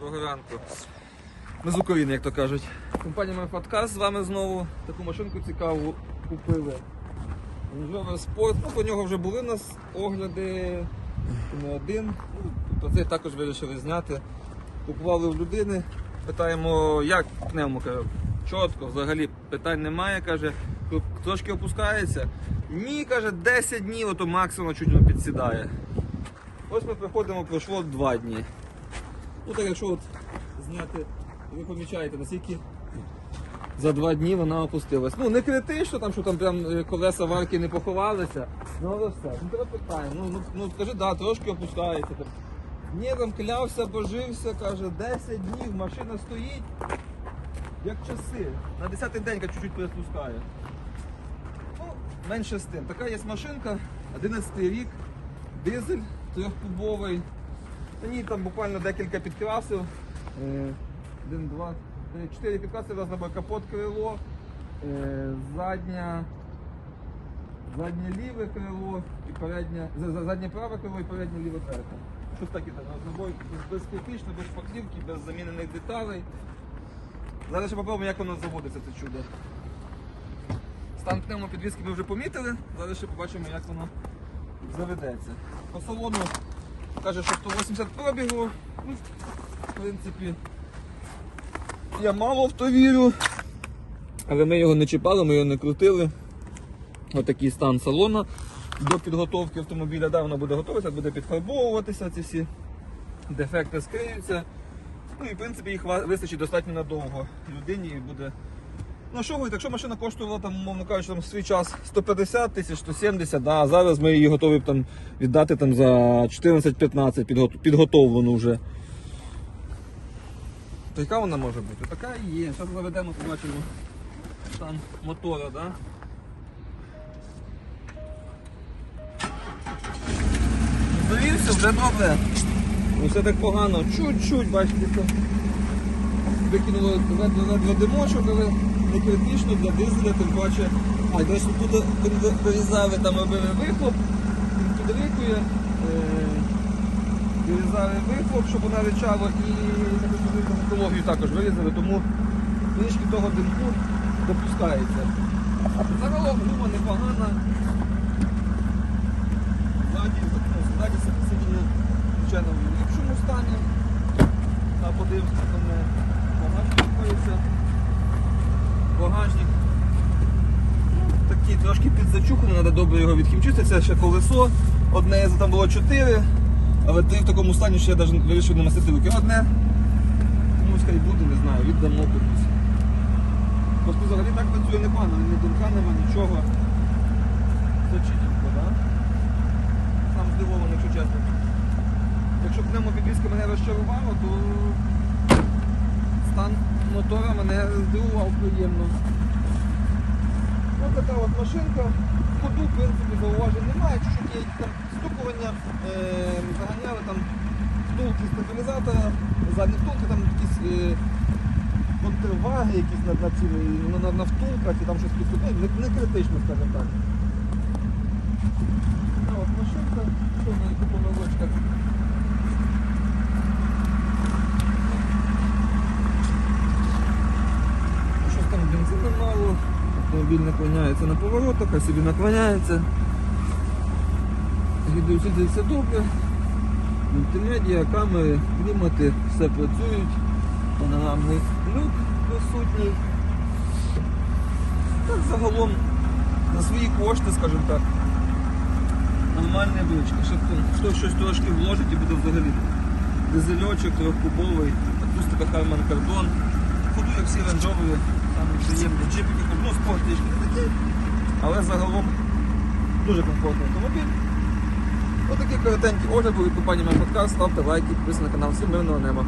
Доброго ранку. Ми з України, як то кажуть. Компанія подкаст з вами знову. Таку машинку цікаву купили. Range Sport. Ну, по нього вже були у нас огляди. Не один. Ну, Про це також вирішили зняти. Купували в людини. Питаємо, як пневмо, каже, чітко, взагалі питань немає, каже, трошки опускається. Ні, каже, 10 днів, ото максимум чуть не підсідає. Ось ми приходимо, пройшло 2 дні. Ну так якщо от зняти, ви помічаєте, наскільки за два дні вона опустилась. Ну не критично, там, що там прям е, колеса варки не поховалися. Ну але все. Ну тебе питаємо. Ну, ну, ну скажи, да, трошки опускається. Ні, там клявся, божився, каже, 10 днів, машина стоїть, як часи. На 10-й день чуть-чуть переспускає. Ну, менше з тим. Така є машинка, 11 рік, дизель трьохкубовий. На ній там буквально декілька підкрасів. Е, Один, два, три, чотири підкраси, раз на капот крило, е, задня, заднє ліве крило і переднє, за- за- заднє праве крило і переднє ліве переднє. Щось таке там, розбой без критично, без шпаклівки, без замінених деталей. Зараз ще попробуємо, як воно заводиться це чудо. Стан пневмопідвізки ми вже помітили, зараз ще побачимо, як воно заведеться. По салону каже, що 180 пробігу. Ну, в принципі, я мало в то вірю. Але ми його не чіпали, ми його не крутили. Отакий стан салона. До підготовки автомобіля да, воно буде готуватися, буде підфарбовуватися, ці всі дефекти скриються. Ну і в принципі їх вистачить достатньо надовго людині і буде. Ну що говорить, якщо машина коштувала там, умовно кажучи, там свій час 150 тисяч, 170, да, а зараз ми її готові там, віддати там, за 14-15 підгот- підготовлену вже. То яка вона може бути? Така і є. Зараз заведемо, побачимо стан мотора, да? Завівся, вже добре. Ну все так погано. Чуть-чуть, бачите, викинуло ледве димочок, але не критично для дизеля, тим паче. А, речі, тут ви- вирізали, там робили вихлоп, він підрикує, е, вирізали вихлоп, щоб вона речала і екологію також вирізали, тому трішки того димку допускається. Загалом гума непогана. Ззаді, сидіння, звичайно, в ліпшому стані. А подивимося, там е, багажник знаходиться. Багажник. Ну, Такий підзачуханий, треба добре його відхімчити. Це ще колесо. Одне там було 4, але три в такому стані, що я навіть вирішив намастити руки. Одне. Комусь хай буде, не знаю, віддамо комусь. Просто взагалі так працює непогано, ні думка нема, нічого. Це чітко, так? Сам здивований, якщо чесно. Якщо пневмопідвізка мене розчарувала, то стан мотора мене здивував приємно. Ось така от машинка. Ходу, в принципі, зауважень немає, чуть-чуть є там стукування, е, заганяли там втулки стабілізатора, задні втулки, там якісь е, контрваги якісь на, на, на, на, на втулках і там щось підступає. Не, не критично, скажімо так. А от машинка, що в неї по. Щось там бензину мало, автомобіль наклоняється на поворотах, а собі наклоняється. Відеосіди все добре. Мультимедіа, камери, клімати, все працюють. Панорамний люк присутній. Так загалом на свої кошти, скажімо так. Нормальна бричка. Ще хто- щось трошки вложить і буде взагалі. Дизельочок трьохкубовий, акустика Harman Kardon. Ходу всі ренджові, там приємні джипики, ну спорт трішки не такий, але загалом дуже комфортний автомобіль. Отакі коротенькі огляди від компанії «Май Подкаст. Ставте лайки, підписуйтесь на канал. Всім мирного неба.